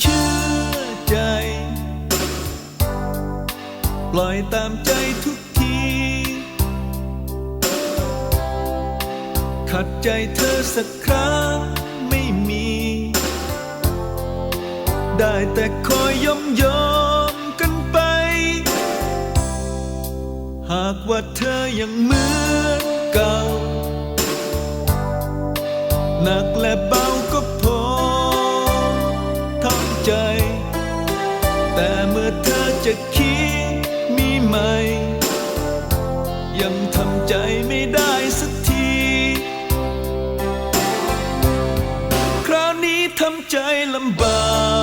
เชื่อใจ ปล่อยตามใจทุกที ขัดใจเธอสักครั้งไม่มี ได้แต่คอยยอมยอมกันไป หากว่าเธอยังเหมือนเก่า หนักและเบา จะคิดมีไหม ยังทำใจไม่ได้สักที คราวนี้ทำใจลำบาก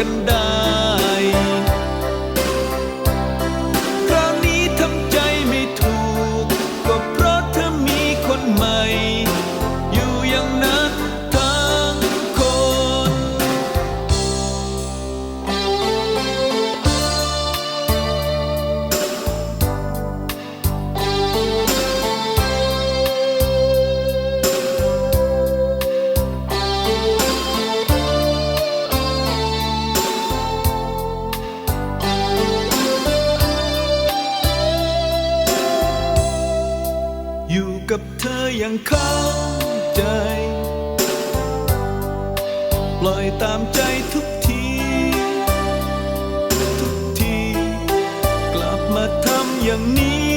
กันได้ ย่างเข้าใจ ปล่อยตามใจทุกที ทุกที กลับมาทำอย่างนี้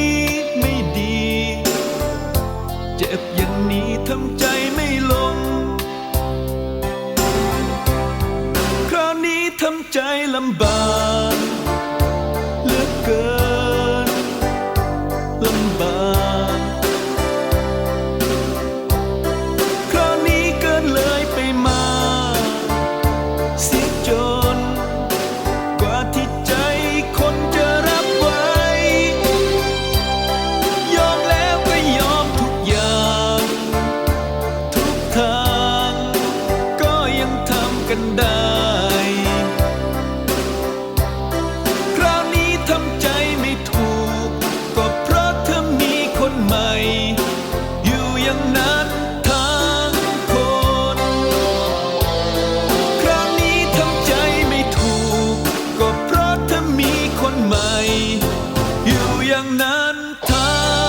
ไม่ดี เจ็บอย่างนี้ทำใจไม่ลง คราวนี้ทำใจลำบาก 他。